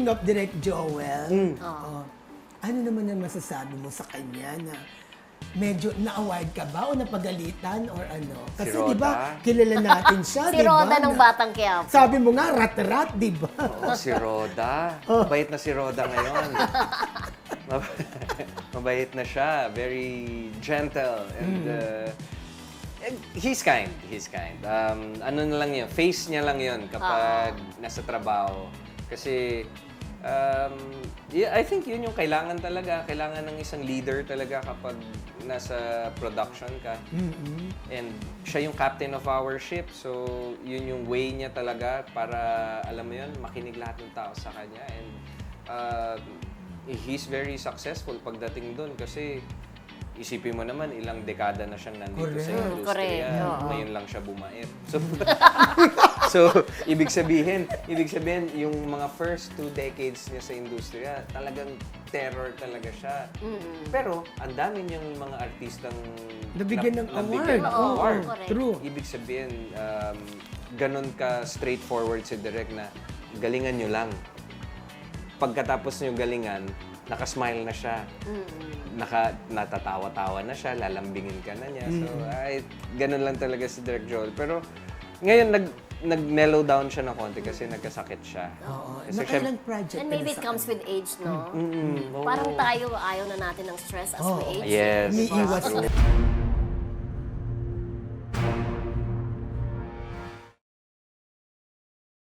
speaking of Direct Joel, Mm. oh, ano naman ang masasabi mo sa kanya na medyo na-award ka ba o napagalitan or ano? Kasi Roda? di ba kilala natin siya, Si di ba? Roda ng Batang Quiapo. Sabi mo nga, rat-rat, di ba? Oh, si Roda. Oh. Mabait na si Roda ngayon. Mab- Mabait na siya. Very gentle. And uh, and he's kind. He's kind. Um, ano na lang yun, face niya lang yun kapag nasa trabaho. Kasi um, yeah, I think yun yung kailangan talaga. Kailangan ng isang leader talaga kapag nasa production ka. And siya yung captain of our ship. So, yun yung way niya talaga para, alam mo yun, makinig lahat ng tao sa kanya. And uh, he's very successful pagdating doon kasi isipin mo naman ilang dekada na siyang nandito sa Correct. industriya. Correct, oo. Ngayon lang siya bumait. So, so ibig sabihin, ibig sabihin yung mga first two decades niya sa industriya, talagang terror talaga siya. Pero ang dami niyang mga artistang Nabigyan ng nabigyan award. ng Oo, award. correct. True. Ibig sabihin, um, ganun ka straightforward si Direk na galingan nyo lang. Pagkatapos nyo galingan, nakasmile na siya. Naka, natatawa-tawa na siya, lalambingin ka na niya. So, ay, ganun lang talaga si Direk Joel. Pero, ngayon, nag, nag-mellow down siya ng konti kasi nagkasakit siya. Oo. Kasi Nakailang project And ka maybe na it sa comes with age, no? Mm, oo. Parang tayo, ayaw na natin ng stress as we age. Yes. Umiiwas true. na.